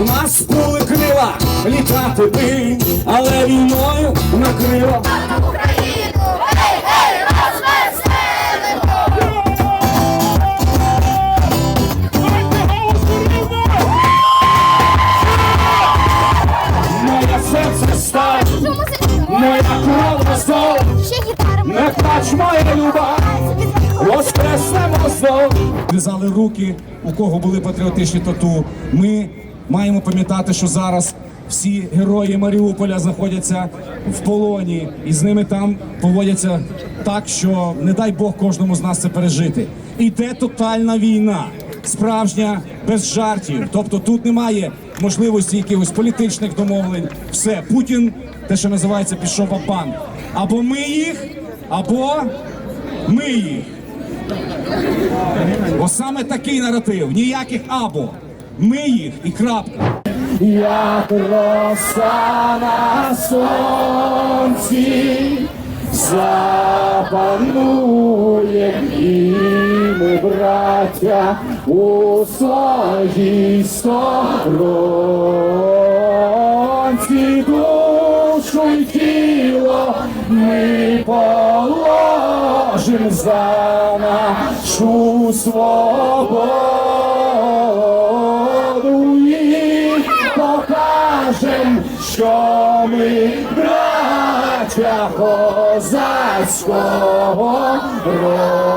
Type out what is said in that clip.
у нас були крила, літати би, але війною накрило. Моя кров гітара. не плач, моя люба, воскреснемо знов. В'язали руки, у кого були патріотичні тату. Ми маємо пам'ятати, що зараз всі герої Маріуполя знаходяться в полоні, і з ними там поводяться так, що не дай Бог кожному з нас це пережити. Іде тотальна війна, справжня без жартів. Тобто тут немає можливості якихось політичних домовлень. Все, Путін, те, що називається, пішов бабан. Або ми їх, або ми їх. Бо саме такий наратив, ніяких або. Ми їх і крапка. Як роса на сонці запанує і ми, браття, у своїй сторонці душу й тіло ми положим за нашу свободу покажем, що ми браття козацького роду.